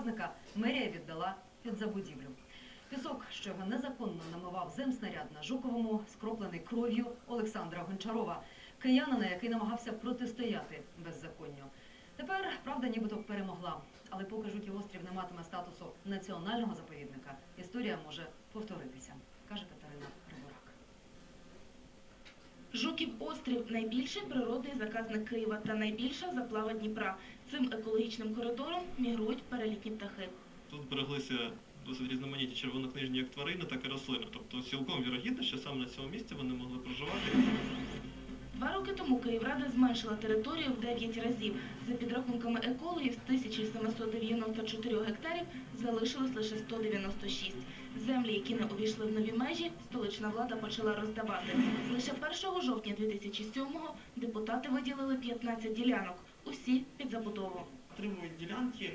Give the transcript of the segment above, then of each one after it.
заказника мерія віддала під забудівлю. Пісок, що його незаконно намивав земснаряд на Жуковому, скроплений кров'ю Олександра Гончарова, киянина, який намагався протистояти беззаконню. Тепер правда нібито перемогла, але поки Жуків острів не матиме статусу національного заповідника, історія може повторитися, Жуків острів найбільший природний заказник Києва та найбільша заплава Дніпра. Цим екологічним коридором мігрують перелітні птахи. Тут збереглися досить різноманітні червонокнижні як тварини, так і рослини. Тобто цілком вірогідно, що саме на цьому місці вони могли проживати. Два роки тому Київрада зменшила територію в 9 разів. За підрахунками екологів, з 1794 гектарів залишилось лише 196. Землі, які не увійшли в нові межі, столична влада почала роздавати. Лише 1 жовтня 2007-го депутати виділили 15 ділянок, усі під забудову. отримують ділянки.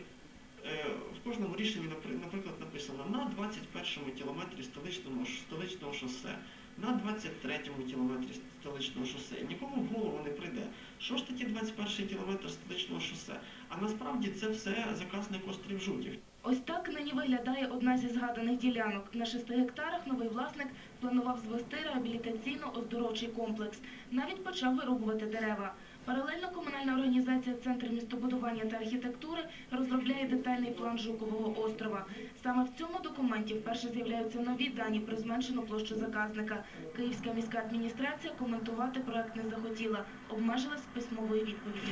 е, В кожному рішенні, наприклад, написано на 21-му кілометрі столичного, столичного шосе, на 23-му кілометрі столичного шосе. Нікому в голову не прийде. Що ж таке 21-й кілометр столичного шосе? А насправді це все заказник острів Жуків. Ось так нині виглядає одна зі згаданих ділянок. На шести гектарах новий власник планував звести реабілітаційно-оздоровчий комплекс. Навіть почав вирубувати дерева. Паралельно комунальна організація Центр містобудування та архітектури розробляє детальний план Жукового острова. Саме в цьому документі вперше з'являються нові дані про зменшену площу заказника. Київська міська адміністрація коментувати проект не захотіла, обмежилась письмовою відповіддю.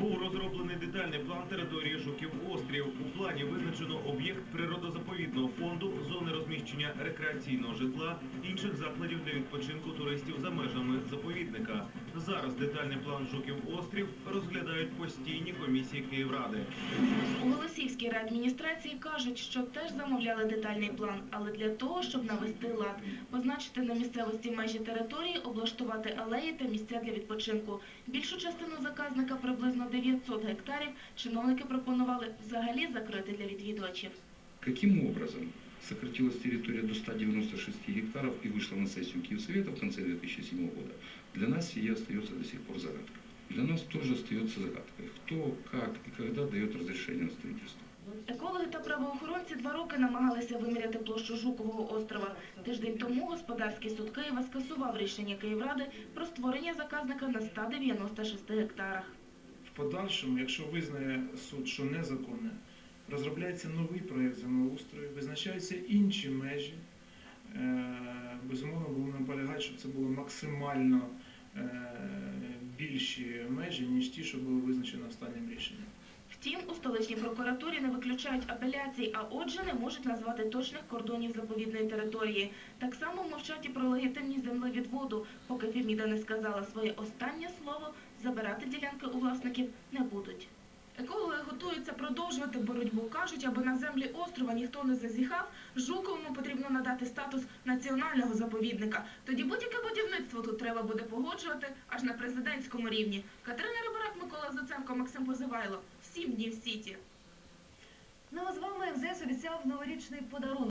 Був розроблений детальний план території Жуків острів. У плані визначено об'єкт природозаповідного фонду, зони розміщення рекреаційного житла, інших закладів для відпочинку туристів за межами заповідника. Зараз детальний план Жуків острів розглядають постійні комісії Київради. У Голосівській райадміністрації кажуть, що теж замовляли детальний план, але для того, щоб навести лад, позначити на місцевості межі території, облаштувати алеї та місця для відпочинку. Більшу частину заказника, приблизно 900 гектарів, чиновники пропонували взагалі закрити для відвідувачів. Каким образом сократилась территория до 196 гектаров и вышла на сессию Киевсовета в конце 2007 года, для нас сие остается до сих пор загадкой. Для нас тоже остается загадкой, кто, как и когда дает разрешение на строительство. Екологи та правоохоронці два роки намагалися виміряти площу Жукового острова. Тиждень тому господарський суд Києва скасував рішення Київради про створення заказника на 196 гектарах. В подальшому, якщо визнає суд, що незаконне, розробляється новий проєкт землеустрою, визначаються інші межі. Е, Безумовно, будемо наполягати, щоб це було максимально е, більші межі, ніж ті, що були визначені останнім рішенням. Втім, у столичній прокуратурі не виключають апеляцій, а отже не можуть назвати точних кордонів заповідної території. Так само мовчать і про легітимність землевідводу, поки Феміда не сказала своє останнє слово, забирати ділянки у власників не будуть. Продовжувати боротьбу. Кажуть, аби на землі острова ніхто не зазіхав, Жуковому потрібно надати статус національного заповідника. Тоді будь-яке будівництво тут треба буде погоджувати аж на президентському рівні. Катерина Рибарак, Микола Заценко, Максим Позивайло. Сім днів сіті. Ну а з вами МЗС обіцяв новорічний подарунок.